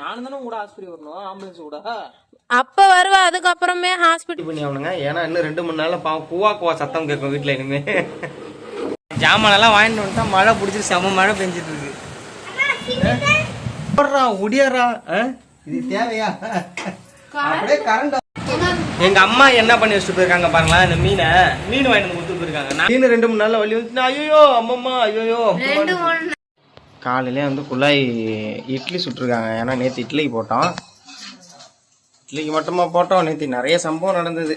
நானும் தானே கூட ஆஸ்பத்திரி வரணும்? ஆம்புலன்ஸ் கூட? அப்ப வருவா அதுக்கப்புறமே ஹாஸ்பிட்டல் பண்ணி ஆகணுங்க. ஏன்னா இன்னும் ரெண்டு மூணு நாள்ல பாவம் கூவா கூவா சத்தம் கேட்கும் வீட்டுல இனிமே. ஜாமானெல்லாம் வாங்கிட்டு வந்துட்டா மழை பிடிச்சி செம மழை பெஞ்சிட்டு இருக்கு. ஒடியாரா இது தேவையா? அப்படியே கரண்ட் எங்க அம்மா என்ன பண்ணி வச்சுட்டு போயிருக்காங்க பாருங்களா இந்த மீனை. மீன் வாங்கிட்டு வந்து கொடுத்துட்டு போயிருக்காங்க. மீன் ரெண்டு மூணு நாள்ல வழி வந்து ஐயோ அம்மம்மா ஐயோ காலையிலே வந்து குழாய் இட்லி சுட்டிருக்காங்க. ஏன்னா நேற்று இட்லிக்கு போட்டோம். இட்லிக்கு மட்டுமா போட்டோம். நேற்று நிறைய சம்பவம் நடந்தது.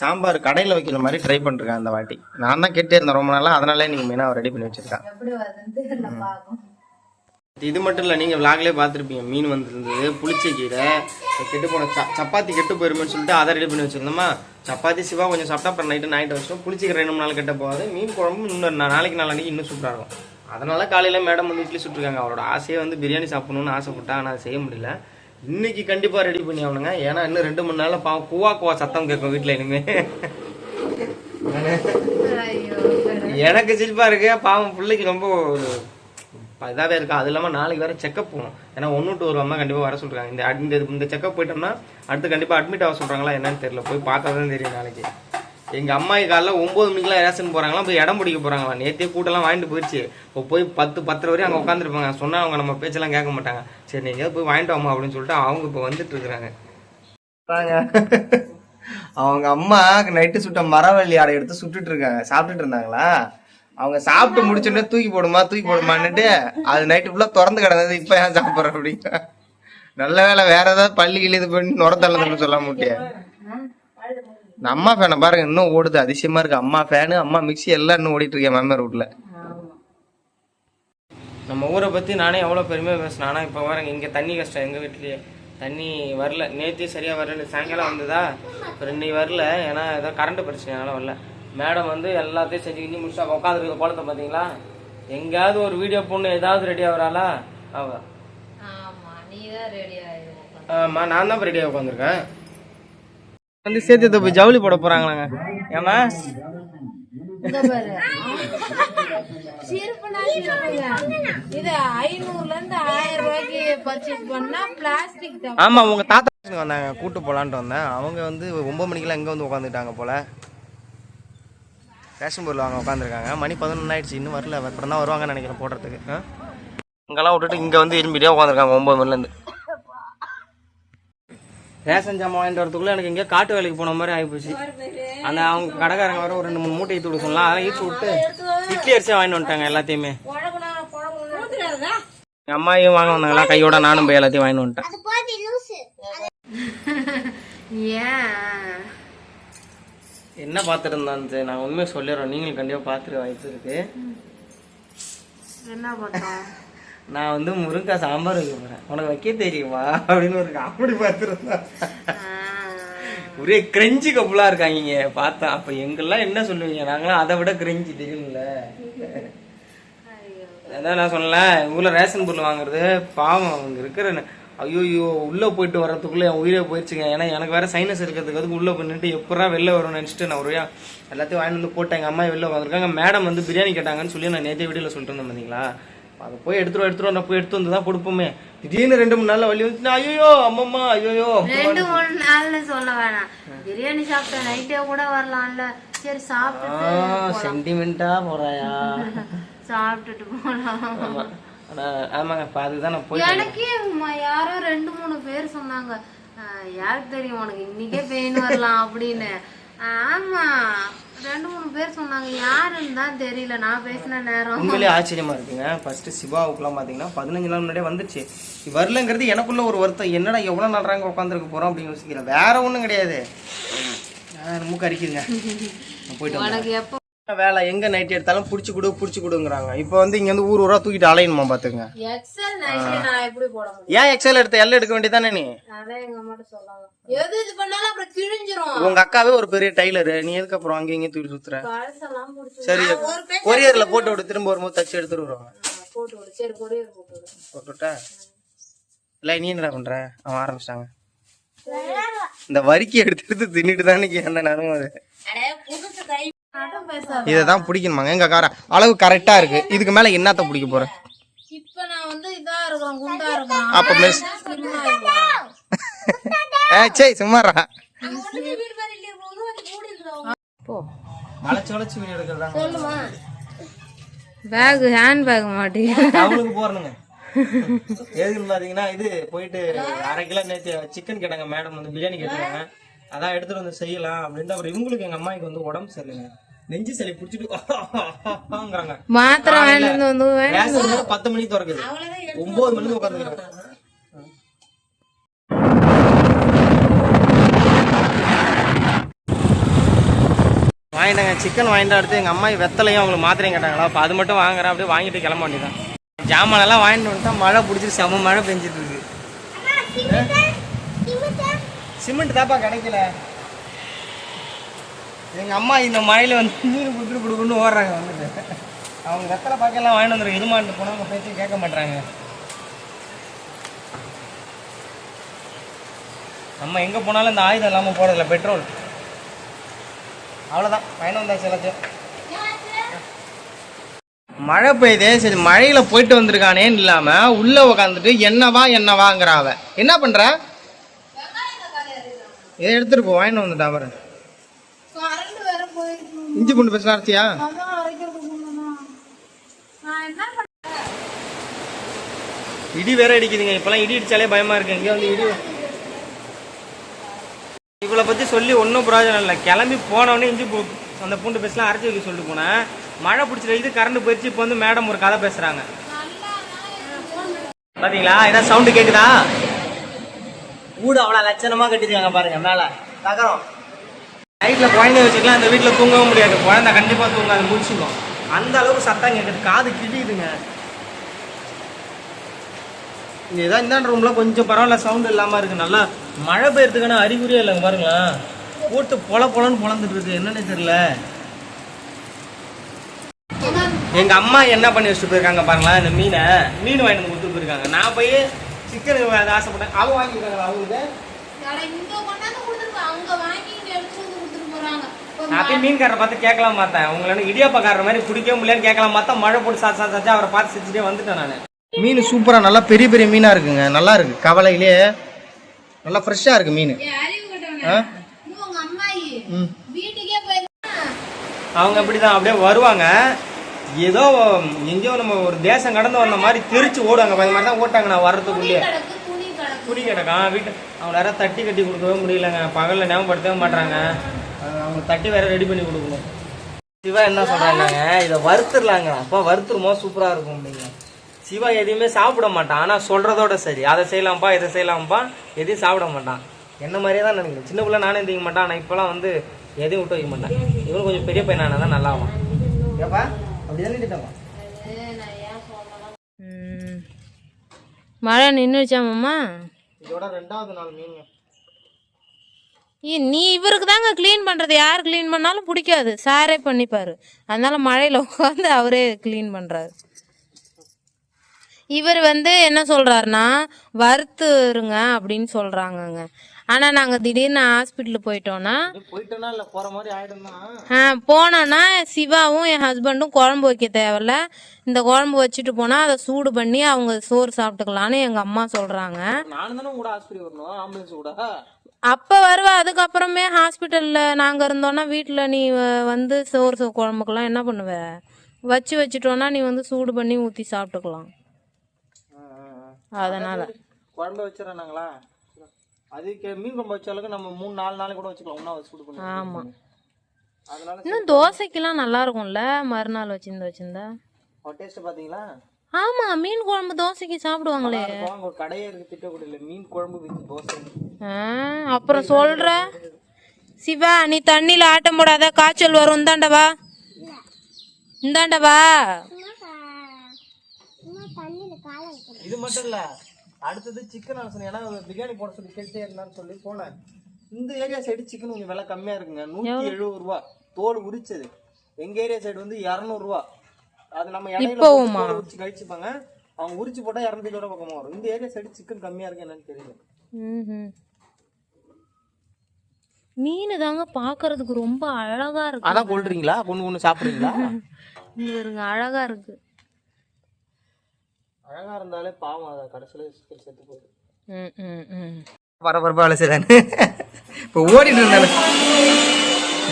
சாம்பார் கடையில் வைக்கிற மாதிரி ட்ரை பண்ணிருக்கேன் அந்த வாட்டி. நான் தான் கேட்டே இருந்தேன் ரொம்ப நாளா. அதனால நீங்க மெயினாக ரெடி பண்ணி வச்சிருக்கேன் இது மட்டும் இல்லை நீங்கள் விளாக்லேயே பார்த்துருப்பீங்க. மீன் வந்திருந்தது புளிச்ச கீரை கெட்டு போன சப்பாத்தி கெட்டு போயிருமேன்னு சொல்லிட்டு அதை ரெடி பண்ணி வச்சிருந்தோமா? சப்பாத்தி சிவா கொஞ்சம் சாப்பிட்டா அப்புறம் நைட்டு நைட்டு வச்சோம் புளிச்சிக்கிற ரெண்டு மூணு நாள் கெட்ட போகாது. மீன் குழம்பு இன்னும் நாளைக்கு நாளைக்கு இன்னும் சூப்பராக இருக்கும். அதனால காலையில் மேடம் வந்து இட்லி சுட்டுருக்காங்க. அவரோட ஆசையே வந்து பிரியாணி சாப்பிடணும்னு ஆசைப்பட்டா ஆனால் செய்ய முடியல. இன்னைக்கு கண்டிப்பாக ரெடி பண்ணி ஆகணுங்க. ஏன்னா இன்னும் ரெண்டு மூணு நாளில் பாவம் கூவா கூவா சத்தம் கேட்கும் வீட்டில் இனிமே. எனக்கு சிரிப்பா இருக்கு. பாவம் பிள்ளைக்கு ரொம்ப ஒரு இதாவே இருக்கு. அது இல்லாம நாளைக்கு வேற செக்கப் போகணும். ஏன்னா ஒன்று டு ஒரு அம்மா கண்டிப்பா வர சொல்றாங்க. இந்த இந்த இந்த செக்கப் போயிட்டோம்னா அடுத்து கண்டிப்பா அட்மிட் ஆக சொல்றாங்களா என்னன்னு தெரியல. போய் பார்த்தா தான் தெரியும் நாளைக்கு. எங்க அம்மாயி காலைல ஒன்பது மணிக்கெல்லாம் ரேஷன் போறாங்களா போய் இடம் பிடிக்க போறாங்களா நேத்தே கூட்டெல்லாம் வாங்கிட்டு போயிடுச்சு இப்போ போய் பத்து பத்தரை வரையும் அங்க உட்காந்துருப்பாங்க சொன்னா அவங்க நம்ம பேச்செல்லாம் கேட்க மாட்டாங்க. சரி நீங்க போய் வாங்கிட்டு வாமா அப்படின்னு சொல்லிட்டு அவங்க இப்போ வந்துட்டு இருக்கிறாங்க. அவங்க அம்மா நைட்டு சுட்ட மரவள்ளி ஆடை எடுத்து சுட்டுட்டு இருக்காங்க. சாப்பிட்டுட்டு இருந்தாங்களா? அவங்க சாப்பிட்டு முடிச்சோடனே தூக்கி போடுமா தூக்கி போடுமான்னுட்டு அது நைட்டு ஃபுல்லா திறந்து கிடந்தது. இப்ப ஏன் சாப்பிட்ற அப்படிங்க நல்ல வேளை வேற ஏதாவது பள்ளி கிளி இது பண்ணி நுரத்தள்ளதுன்னு சொல்ல முடியாது இந்த அம்மா ஃபேனை பாருங்க இன்னும் ஓடுது. அதிசயமா இருக்கு. அம்மா ஃபேனு அம்மா மிக்ஸி எல்லாம் இன்னும் ஓடிட்டு இருக்கேன் மாமியார் வீட்ல நம்ம ஊரை பத்தி நானே எவ்வளவு பெருமையா பேசினேன் ஆனா இப்ப பாருங்க இங்க தண்ணி கஷ்டம். எங்க வீட்லயே தண்ணி வரல. நேத்தே சரியா வரல. சாயங்காலம் வந்ததா? அப்புறம் இன்னைக்கு வரல. ஏன்னா ஏதோ கரண்ட் பிரச்சனைனால வரல. மேடம் வந்து எல்லாத்தையும் செஞ்சு கிஞ்சு முடிச்சா உட்காந்துருக்க குளத்தை பாத்தீங்களா? எங்கேயாவது ஒரு வீடியோ பொண்ணு ஏதாவது ரெடி ஆகுறாளா? அவ. ஆமா நீதான் ரெடி ஆயிரும் ஆமா நான் தான் ரெடியாக உட்காந்துருக்கேன் வந்து சேர்த்து போய் ஜவுளி போட போறாங்களாங்க. ஏமா ஆமா உங்க தாத்தா வந்தாங்க. கூட்டு போலான்ட்டு வந்தேன். அவங்க வந்து ஒன்பது மணிக்கெல்லாம் எங்க வந்து உட்காந்துட்டாங்க போல. ரேஷன் பொருள் வாங்க உட்காந்துருக்காங்க மணி பதினொன்று ஆயிடுச்சு. இன்னும் வரல. அப்புறம் தான் வருவாங்கன்னு நினைக்கிறேன் போடுறதுக்கு? இங்கெல்லாம் விட்டுட்டு இங்க வந்து இரும்பிடியா உட்காந்துருக்காங்க ஒன்பது மணிலேருந்து ரேஷன் ஜாமான் வாங்கிட்டு வரதுக்குள்ள எனக்கு எங்கேயோ காட்டு வேலைக்கு போன மாதிரி ஆகிப்போச்சு. அந்த அவங்க கடைக்காரங்க வர ஒரு ரெண்டு மூணு மூட்டை ஈத்து விட சொல்லலாம் அதெல்லாம் ஈத்து விட்டு இட்லி அரிசியாக வாங்கிட்டு வந்துட்டாங்க எல்லாத்தையுமே. எங்க அம்மாயும் வாங்க வந்தாங்களா? கையோட நானும் போய் எல்லாத்தையும் வாங்கிட்டு வந்துட்டேன். என்ன பார்த்துட்டு இருந்தான்னு நான் உண்மையை சொல்லிடுறேன் நீங்களும் கண்டிப்பாக பார்த்துட்டு வாய்ப்பு இருக்கு. என்ன பார்த்தோம்? நான் வந்து முருங்கைக்காய் சாம்பார் வைக்க போறேன். உனக்கு வைக்க தெரியுமா? அப்படின்னு ஒரு காமெடி பார்த்துருந்தேன் ஒரே கிரெஞ்சி கப்புலா இருக்காங்க பார்த்தா அப்ப எங்கெல்லாம் என்ன சொல்லுவீங்க? நாங்களாம் அதை விட கிரெஞ்சி தெரியும்ல. அதான் நான் சொன்னல ஊர்ல ரேஷன் பொருள் வாங்குறது பாவம். அவங்க இருக்கிற ஐயோ உள்ள போயிட்டு வர்றதுக்குள்ள என் உயிரே போயிடுச்சுங்க ஏன்னா எனக்கு வேற சைனஸ் இருக்கிறதுக்கு அதுக்கு உள்ள பண்ணிட்டு எப்படா வெளில வரும்னு நினைச்சிட்டு நான் ஒரே எல்லாத்தையும் வாங்கிட்டு வந்து போட்டேன். எங்க அம்மா வெளில வந்திருக்காங்க மேடம் வந்து பிரியாணி கேட்டாங்கன்னு சொல்லி நான் நேற்று வீடியோல சொல்லிட்டு இருந்தேன் பாத்தீங்களா? அதை போய் எடுத்துரும் எடுத்துரும் நான் போய் எடுத்து வந்து தான் கொடுப்போமே. திடீர்னு ரெண்டு மூணு நாள்ல வழி வந்து ஐயோ அம்மம்மா ஐயோ ரெண்டு மூணு நாள்னு சொல்ல வேணாம். பிரியாணி சாப்பிட்ட நைட்டே கூட வரலாம்ல. சரி சாப்பிட்டு சென்டிமெண்டா போறாயா? சாப்பிட்டுட்டு போலாம். ஆமாங்க இப்ப அதுதான் நான் போய் எனக்கே யாரோ ரெண்டு மூணு பேர் சொன்னாங்க. "ஆஹ், யாருக்கு தெரியும் உனக்கு இன்னைக்கே பெயின் வரலாம் அப்படின்னு. ஆமா. ரெண்டு மூணு பேர் சொன்னாங்க. யாருன்னு தான் தெரியல. நான் பேசின நேரம். உண்மையிலேயே ஆச்சரியமா இருக்குங்க. ஃபர்ஸ்ட் சிவாவுக்குலாம் பாத்தீங்கன்னா பதினஞ்சு நாள் முன்னாடியே வந்துச்சு வரலங்கிறது எனக்குள்ள ஒரு வருத்தம். என்னடா எவ்வளவு நாள் நாங்க உட்காந்துருக்க போறோம் அப்படின்னு யோசிக்கிறேன். வேற ஒண்ணும் கிடையாது. நான் மூக்கு அரிக்குங்க நான் போயிட்டு. உனக்கு எப்போ வேலை? எங்க நைட் எடுத்தாலும் புடிச்சு கொடு புடிச்சு கொடுங்குறாங்க. இப்போ வந்து இங்க வந்து ஊர் ஊரா தூக்கிட்டு அலையணுமா பாத்துங்க எக்ஸல் நைட்டு நான் எப்படி போட முடியும்? ஏன் எக்ஸல் எடுத்த எல்லாம் எடுக்க வேண்டியதானே நீ? அதான் எங்க அம்மாட்ட சொல்லாங்க எது இது பண்ணாலும் அப்புறம் கிழிஞ்சிரும். உங்க அக்காவே ஒரு பெரிய டைலரு நீ எதுக்கு அப்புறம் இங்கேயும் தூக்கி சுத்துற? சரி கொரியர்ல போட்டு விட்டு திரும்ப வரும்போது தச்சு எடுத்துட்டு வருவாங்க. போட்டு விடு. சரி கொடியர் போட்டு விடு. போட்டுட்டா? இல்ல நீ என்னடா பண்ற? அவன் ஆரம்பிச்சிட்டாங்க. இந்த வரிக்கை எடுத்து எடுத்து தின்னுட்டு தானே அந்த நேரம் அது. இதை தான் பிடிக்கணுமாங்க. எங்க கார அளவு கரெக்டா இருக்கு. இதுக்கு மேல என்னத்த பிடிக்க போற? இப்ப நான் வந்து இதா இருக்கிறேன் குண்டா இருக்கிறேன் அப்ப மெஸ். ஏ சே சும்மாரா பேக் ஹேண்ட் பேக் மாட்டி அவளுக்கு போறணுங்க. எதுக்குன்னு பாத்தீங்கன்னா இது போயிட்டு அரை கிலோ நேற்று சிக்கன் கேட்டாங்க மேடம் வந்து பிரியாணி கேட்டாங்க அதான் எடுத்துட்டு வந்து செய்யலாம் அப்படின்ட்டு அப்புறம் இவங்களுக்கு எங்க அம்மாவுக்கு வந்து உடம்பு சரியில்லைங்க. நெஞ்சு சளி கடை பத்து மணிக்கு திறக்குது. ஒன்பது மணிக்கு உட்காந்துருக்காங்க வாங்கிட்டாங்க சிக்கன் வாங்கிட்டு அடுத்து எங்கள் அம்மா வெத்தலையும் அவங்களுக்கு மாத்திரையும் கேட்டாங்களா. அப்போ அது மட்டும் வாங்குறேன் அப்படியே வாங்கிட்டு கிளம்ப வேண்டியதான் ஜாமானெல்லாம் வாங்கிட்டு வந்துட்டா மழை பிடிச்சிட்டு செம மழை பெஞ்சிட்டு இருக்கு. சிமெண்ட் தாப்பா கிடைக்கல. எங்கள் அம்மா இந்த மழையில் வந்து மீன் கொடுத்துட்டு கொடுக்குன்னு ஓடுறாங்க வந்துட்டு. அவங்க வெத்தலை பார்க்கலாம் வாங்கிட்டு வந்துருக்கு இது போனவங்க அவங்க பேச்சு கேட்க மாட்டாங்க நம்ம எங்கே போனாலும் இந்த ஆயுதம் இல்லாமல் போகிறதில்ல பெட்ரோல். அவ்வளோதான் பயணம் வந்தாச்சு எல்லாத்தையும். மழை பெய்யுதே சரி மழையில போயிட்டு வந்திருக்கானேன்னு இல்லாம உள்ள உக்காந்துட்டு என்னவா என்னவாங்கிற அவ என்ன பண்ற? இதை எடுத்துட்டு போ வாங்கிட்டு வந்துட்டா பாரு. இஞ்சி பூண்டு பேசலாம் அரைச்சியா இடி வேற அடிக்குதுங்க. இப்பெல்லாம் இடி அடிச்சாலே பயமா இருக்கு. இங்க வந்து இடி இவளை பத்தி சொல்லி ஒன்றும் பிரயோஜனம் இல்லை. கிளம்பி போனவொடனே இஞ்சி பூ அந்த பூண்டு பேசலாம் அரைச்சி வைக்க சொல்லிட்டு போனேன். மழை பிடிச்சிட்டு இது கரண்ட் போயிடுச்சு இப்போ வந்து மேடம் ஒரு கதை பேசுறாங்க. பாத்தீங்களா? ஏதாவது சவுண்டு கேக்குதா? வீடு அவ்வளோ லட்சணமா கட்டிருக்காங்க பாருங்க மேலே. தகரம் நைட்ல குழந்தை வச்சுக்கலாம் இந்த வீட்டில் தூங்கவும் முடியாது. குழந்தை கண்டிப்பா தூங்காது முடிச்சுக்கும் அந்த அளவுக்கு சத்தம் கேட்குது காது கிடிக்குதுங்க இங்கே ஏதாவது இந்த ரூம்ல கொஞ்சம் பரவாயில்ல சவுண்ட் இல்லாம இருக்கு. நல்லா மழை பெய்யறதுக்கான அறிகுறியே இல்லைங்க பாருங்களேன் போட்டு பொல பொலன்னு பொழந்துட்டு இருக்கு. என்னன்னு தெரியல. எங்க அம்மா என்ன பண்ணி வச்சுட்டு போயிருக்காங்க பாருங்களேன் இந்த மீனை. மீன் வாங்கிட்டு கொடுத்துட்டு போயிருக்காங்க. நான் போய் சிக்கன் ஆசைப்பட்டேன் அவங்க வாங்கியிருக்காங்க அவங்களுக்கு நான் மீன்காரரை பார்த்து கேட்கலாம் பார்த்தேன். உங்களை இடியாப்பக்காரர் மாதிரி பிடிக்கவே முடியலன்னு கேட்கலாம். பார்த்தா மழை போட்டு சாச்சா சாச்சா அவரை பார்த்து சிரிச்சுட்டே வந்துட்டேன் நான். மீன் சூப்பரா நல்லா பெரிய பெரிய மீனா இருக்குங்க. நல்லா இருக்கு. கவலையிலே நல்லா ஃப்ரெஷ்ஷா இருக்கு மீன். அவங்க அப்படிதான். அப்படியே வருவாங்க. ஏதோ எங்கேயோ நம்ம ஒரு தேசம் கடந்து வந்த மாதிரி தெரிச்சு ஓடுவாங்க. அது மாதிரி தான் ஓட்டாங்க நான் வர்றதுக்குள்ளேயே துணி கிடக்கு வீட்டு அவங்க வேற தட்டி கட்டி கொடுக்கவே முடியலங்க. பகல்ல ஞாபகப்படுத்தவே மாட்டாங்க அவங்க தட்டி வேற ரெடி பண்ணி கொடுக்கணும். சிவா என்ன சொல்றாங்க இதை வறுத்துடலாங்க. அப்போ வறுத்துருமோ? சூப்பரா இருக்கும் அப்படிங்க. சிவா எதையுமே சாப்பிட மாட்டான். ஆனா சொல்றதோட சரி. அதை செய்யலாம்ப்பா இதை செய்யலாம்ப்பா. எதையும் சாப்பிட மாட்டான். என்ன மாதிரியே தான் நினைக்கிறேன். சின்ன பிள்ளை நானே திங்க மாட்டான் ஆனா இப்பெல்லாம் வந்து எதையும் விட்டு வைக்க மாட்டான். இவனும் கொஞ்சம் பெரிய பையனான தான் நல்லா ஆகும் ஏப்பா? மழை நின்றுச்சா மாமா? இதோட ரெண்டாவது நாள் மீன். நீ இவருக்கு தாங்க க்ளீன் பண்ணுறது யார் க்ளீன் பண்ணாலும் பிடிக்காது. சாரே பண்ணிப்பாரு. அதனால மழையில் உட்காந்து அவரே க்ளீன் பண்ணுறாரு இவர் வந்து என்ன சொல்கிறாருன்னா வறுத்துருங்க அப்படின்னு சொல்கிறாங்கங்க ஆனால் நாங்கள் திடீர்னு ஹாஸ்பிட்டல் போயிட்டோம்னா ஆ, போனோன்னா சிவாவும் என் ஹஸ்பண்டும் குழம்பு வைக்க தேவையில்ல. இந்த குழம்பு வச்சுட்டு போனால் அதை சூடு பண்ணி அவங்க சோறு சாப்பிட்டுக்கலான்னு எங்கள் அம்மா சொல்கிறாங்க அப்போ வருவ அதுக்கப்புறமே ஹாஸ்பிட்டலில் நாங்கள் இருந்தோன்னா வீட்டில் நீ வந்து சோறு சோ குழம்புக்கெல்லாம் என்ன பண்ணுவ? வச்சு வச்சுட்டோன்னா நீ வந்து சூடு பண்ணி ஊற்றி சாப்பிட்டுக்கலாம். அதனால். குழம்பு வச்சிடறாங்களா அதுக்கு மீன் குழம்பு வச்ச அளவுக்கு நம்ம மூணு நாலு நாளைக்கு கூட வச்சுக்கலாம். ஒன்றா வச்சு கொடுக்கணும். ஆமாம் அதனால இன்னும் தோசைக்கெல்லாம் நல்லா இருக்கும்ல மறுநாள் வச்சிருந்து வச்சிருந்தா. டேஸ்ட் பாத்தீங்களா? ஆமாம் மீன் குழம்பு தோசைக்கு சாப்பிடுவாங்களே. ஒரு கடையே இருக்கு திட்டக்குடியில மீன் குழம்பு வித் தோசை. ஆ, அப்புறம் சொல்ற. சிவா நீ தண்ணியில ஆட்டம் போடாத. காய்ச்சல் வரும். இந்தாண்டவா இந்தாண்டவா இது மட்டும் இல்ல. அடுத்தது சிக்கன் ஆசனம் ஏன்னா பிரியாணி போட சொல்லி கேட்டே இருந்தான்னு சொல்லி போனேன். இந்த ஏரியா சைடு சிக்கன் கொஞ்சம் விலை கம்மியா இருக்குங்க. நூத்தி எழுபது ரூபா. தோல் உரிச்சது. எங்க ஏரியா சைடு வந்து இருநூறு ரூபா. அது நம்ம இடையில உரிச்சு கழிச்சுப்பாங்க. அவங்க உரிச்சு போட்டா இரநூத்தி ரூபா பக்கமா வரும். இந்த ஏரியா சைடு சிக்கன் கம்மியா இருக்கு என்னன்னு தெரியல. மீன் தாங்க பாக்குறதுக்கு ரொம்ப அழகா இருக்கு. அதான் கொள்றீங்களா கொண்டு கொண்டு சாப்பிடுறீங்களா? இங்க அழகா இருக்கு. அழகா இருந்தாலே பாவம் அதை கடைசியில் செத்து போகுது. ம் ம் ம். பரபரப்பா அழைச்சிடானு இப்போ ஓடிட்டு இருந்தானு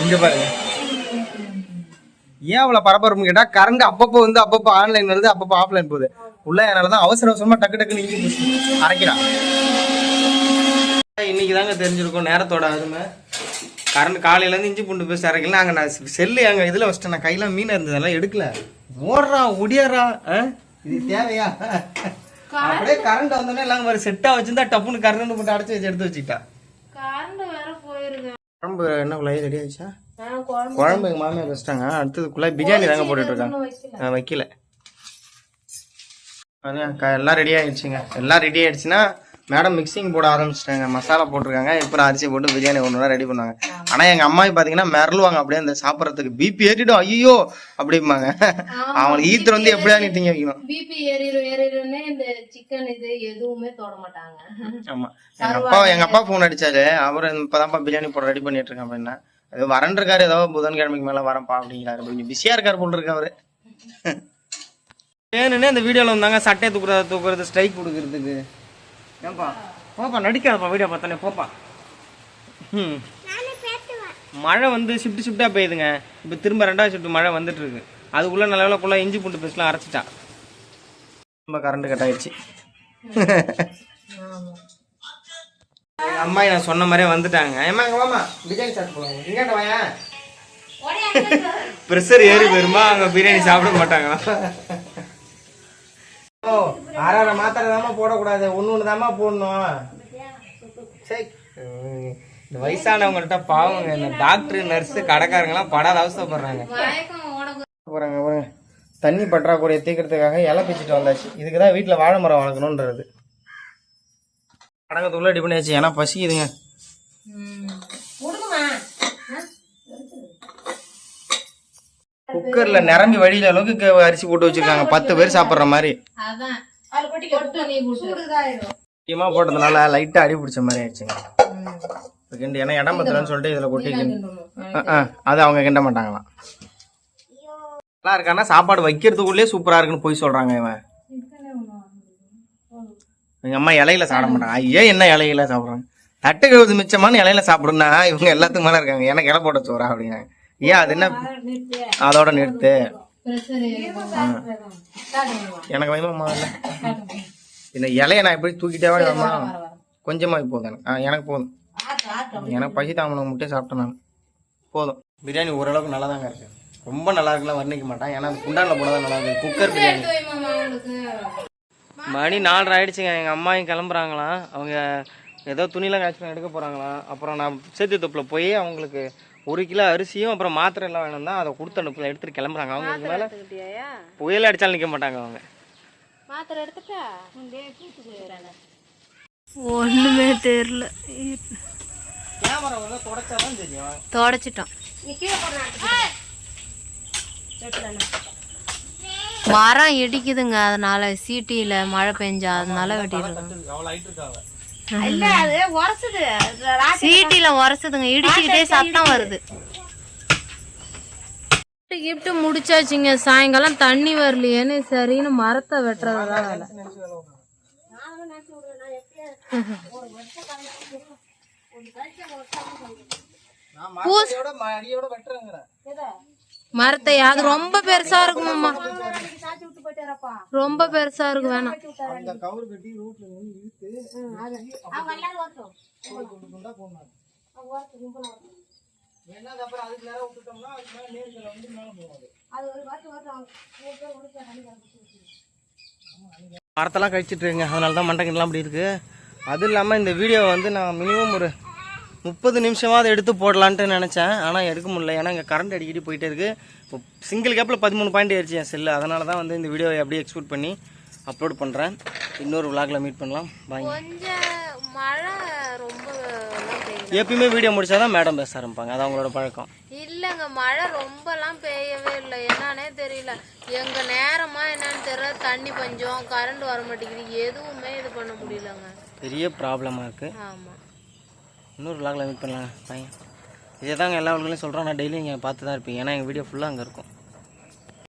இங்க பாருங்க. ஏன் அவ்வளோ பரபரப்பு கேட்டா கரண்ட் அப்பப்போ வந்து அப்பப்போ ஆன்லைன் வருது அப்பப்போ ஆஃப்லைன் போகுது. உள்ள அதனால தான் அவசர அவசரமா டக்கு டக்குன்னு இஞ்சி பூசி அரைக்கிறான் இன்னைக்கு தாங்க தெரிஞ்சிருக்கும் நேரத்தோட அருமை. கரண்ட் காலையில இருந்து இஞ்சி பூண்டு பேசி அரைக்கல நாங்க நான் செல்லு எங்க இதுல வச்சிட்டேன். நான் கையில மீன் இருந்ததெல்லாம் எடுக்கல. ஓடுறான் ஒடியாறான் ஆ? இது தேவையா? அப்படியே கரண்ட் வந்தோடனே எல்லாம் மாதிரி செட்டா வச்சிருந்தா டப்புன்னு கரண்ட் போட்டு அடைச்சு வச்சு எடுத்து வச்சுக்கிட்டா. கரண்ட் வேற போயிருக்கு குழம்பு என்ன குழாய் ரெடி ஆயிடுச்சா? ஆ, குழம்பு. குழம்பு எங்க மாமியார் வச்சிட்டாங்க. அடுத்தது குழாய் பிரியாணி தாங்க போட்டுட்டு இருக்காங்க. வைக்கல. எல்லாம் ரெடி ஆயிடுச்சுங்க. எல்லாம் ரெடி ஆயிடுச்சுன்னா மேடம் மிக்சிங் போட ஆரம்பிச்சிட்டாங்க. மசாலா போட்டிருக்காங்க. இப்போ அரிசி போட்டு பிரியாணி ஒன்று ரெடி பண்ணுவாங்க. ஆனா எங்க அம்மா பாத்தீங்கன்னா மிரளுவாங்க. அப்படியே அந்த சாப்பிட்றதுக்கு பிபி ஏறிடும் ஐயோ அப்படிம்பாங்க. அவங்களுக்கு ஈத்தர் வந்து எப்படியா நீ திங்க வைக்கணும்? பிபி ஏறிடும் ஏறிடும்னே இந்த சிக்கன் இது எதுவுமே தொட மாட்டாங்க. ஆமா. எங்க அப்பா எங்க அப்பா ஃபோன் அடிச்சாரு. அவரு இப்பதான்ப்பா பிரியாணி போட ரெடி பண்ணிட்டு இருக்கேன் அப்படின்னா. அது வரன் இருக்காரு ஏதோ புதன்கிழமைக்கு மேல வரேன்ப்பா அப்படிங்கிறாரு. கொஞ்சம் பிஸியா இருக்காரு போல இருக்கு அவரு. ஏன்னு இந்த வீடியோல வந்தாங்க. சட்டையை தூக்குறது தூக்குறது ஸ்ட்ரைக் கொடுக்கறதுக்கு. ஏன்பா போப்பா நடிக்காதப்பா வீடியோ பார்த்தானே போப்பா. ம் மழை வந்து ஷிஃப்ட் ஷிஃப்டாக பெய்யுதுங்க. இப்போ திரும்ப ரெண்டாவது ஷிஃப்ட் மழை வந்துட்டு இருக்கு அதுக்குள்ள நல்ல வேலைக்குள்ள இஞ்சி பூண்டு பேஸ்ட்லாம் அரைச்சிட்டா. ரொம்ப கரண்ட் கட் ஆயிடுச்சு. அம்மா நான் சொன்ன மாதிரியே வந்துட்டாங்க. ஏமா அங்க வாமா பிரியாணி சாப்பிட்டு இங்காண்ட வாயா. ப்ரெஷர் ஏறி போயிருமா? அங்க பிரியாணி சாப்பிட மாட்டாங்க ஓ. அரை மாத்திரை தாமா போடக்கூடாது. ஒன்று ஒன்று தாமா போடணும். சரி இந்த வயசானவங்கள்ட்ட பாவங்க இந்த டாக்டர் நர்ஸு கடைக்காரங்களாம் படாத அவசரப்படுறாங்க போறாங்க பாருங்க தண்ணி பற்றாக்குறையை தீர்க்கறதுக்காக இலை பிச்சுட்டு வந்தாச்சு. இதுக்கு தான் வீட்டில் வாழை மரம் வளர்க்கணுன்றது. அடங்கத்துக்குள்ள ரெடி பண்ணியாச்சு. ஏன்னா பசிக்குதுங்க. குக்கர்ல நிரம்பி வழியில அளவுக்கு அரிசி போட்டு வச்சிருக்காங்க. பத்து பேர் சாப்பிட்ற மாதிரி. கொட்டு நீ முக்கியமாக போட்டதுனால லைட்டாக அடி பிடிச்ச மாதிரி ஆயிடுச்சுங்க. கிண்டு ஏன்னா இடம் பத்தலன்னு சொல்லிட்டு இதில் கொட்டி கிண்டு ஆ, ஆ, அது அவங்க கிண்ட மாட்டாங்களாம். நல்லா இருக்கான்னா சாப்பாடு வைக்கிறதுக்குள்ளே சூப்பரா இருக்குன்னு போய் சொல்றாங்க இவன். எங்க அம்மா இலையில சாப்பிட மாட்டாங்க. ஐயா என்ன இலையில சாப்பிடுறாங்க? தட்டு கழுவுது மிச்சமான இலையில சாப்பிடுனா இவங்க எல்லாத்துக்கும் மேல இருக்காங்க. எனக்கு இலை போட சோறா அப்படின்னாங்க. ஏன் அது என்ன? அதோட நிறுத்து. எனக்கு வேணுமா இந்த இலைய நான் எப்படி தூக்கிட்டே வேணுமா கொஞ்சமா போதும் எனக்கு ஆ, எனக்கு போதும். எனக்கு பசி தாமனம் முட்டையை சாப்பிட்டேன் நான். போதும். பிரியாணி ஓரளவுக்கு நல்லா தாங்க இருக்கு. ரொம்ப நல்லா இருக்குலாம் வர்ணிக்க மாட்டேன். ஏன்னா அது குண்டானில் போனதான் நல்லா இருக்கு குக்கர் பிரியாணி. மணி நாலரை ஆயிடுச்சுங்க. எங்கள் அம்மாயும் கிளம்புறாங்களாம். அவங்க ஏதோ துணிலாம் காய்ச்சி எடுக்க போகிறாங்களாம் அப்புறம் நான் சேத்து தொப்பில் போய் அவங்களுக்கு ஒரு கிலோ அரிசியும் அப்புறம் மாத்திரை எல்லாம் வேணும் தான் அதை கொடுத்து அனுப்பல எடுத்துட்டு கிளம்புறாங்க. அவங்களுக்கு மேலே புயல் அடிச்சாலும் நிற்க மாட்டாங்க அவங்க. மாத்திரை எடுத்துட்டா? தொடச்சாதான் தெரியும். தொடச்சிட்டோம். மரம் இடிக்குதுங்க. அதனால சீட்டியில மழை பெஞ்சா அதனால வெட்டிட்டு சீட்டில உரசுதுங்க. இடிச்சுக்கிட்டே சத்தம் வருது. கிஃப்ட் முடிச்சாச்சுங்க. சாயங்காலம் தண்ணி வரலையேன்னு சரின்னு மரத்தை வெட்டுறதுதான் வேலை. நான் மரத்தையோட அடியோட வெட்டுறேங்கிறேன். மரத்தை அது ரொம்ப பெருசா இருக்குமாம்மா. ரொம்ப பெருசா இருக்கு வேணாம். மரத்தெல்லாம் கழிச்சிட்டு இருக்கேங்க. அதனால தான் மண்டக்கெல்லாம் அப்படி இருக்கு. அதுவும் இல்லாமல் இந்த வீடியோ வந்து நான் மினிமம் ஒரு முப்பது நிமிஷமாவது எடுத்து போடலான்ட்டு நினச்சேன். ஆனால் எடுக்க முடியல. ஏன்னா இங்கே கரண்ட் அடிக்கடி போயிட்டே இருக்கு. இப்போ சிங்கிள் கேப்பில் பதிமூணு பாயிண்ட் ஏறிச்சு என் செல்லு. அதனால தான் வந்து இந்த வீடியோவை அப்படியே எக்ஸ்போர்ட் பண்ணி அப்லோட் பண்ணுறேன் இன்னொரு vlogல மீட் பண்ணலாம். பாய் கொஞ்சம் மழை ரொம்ப எப்பயுமே வீடியோ முடிச்சாதான் மேடம் பேச ஆரம்பிப்பாங்க. அது அவங்களோட பழக்கம். இல்லைங்க மழை ரொம்பலாம் பெய்யவே இல்லை. என்னன்னே தெரியல. எங்க நேரமா என்னன்னு தெரியல. தண்ணி பஞ்சம் கரண்ட் வர மாட்டேங்குது எதுவுமே இது பண்ண முடியலங்க. பெரிய ப்ராப்ளமாக இருக்குது ஆமா. இன்னொரு விலாகில் மீட் பண்ணலாம் பாய் இதே தாங்க எல்லா vlogலையும் சொல்கிறோம் நான் டெய்லியும் இங்கே பார்த்து தான் இருப்பீங்க ஏன்னா எங்கள் வீடியோ ஃபுல்லாக அங்கே இருக்கும்.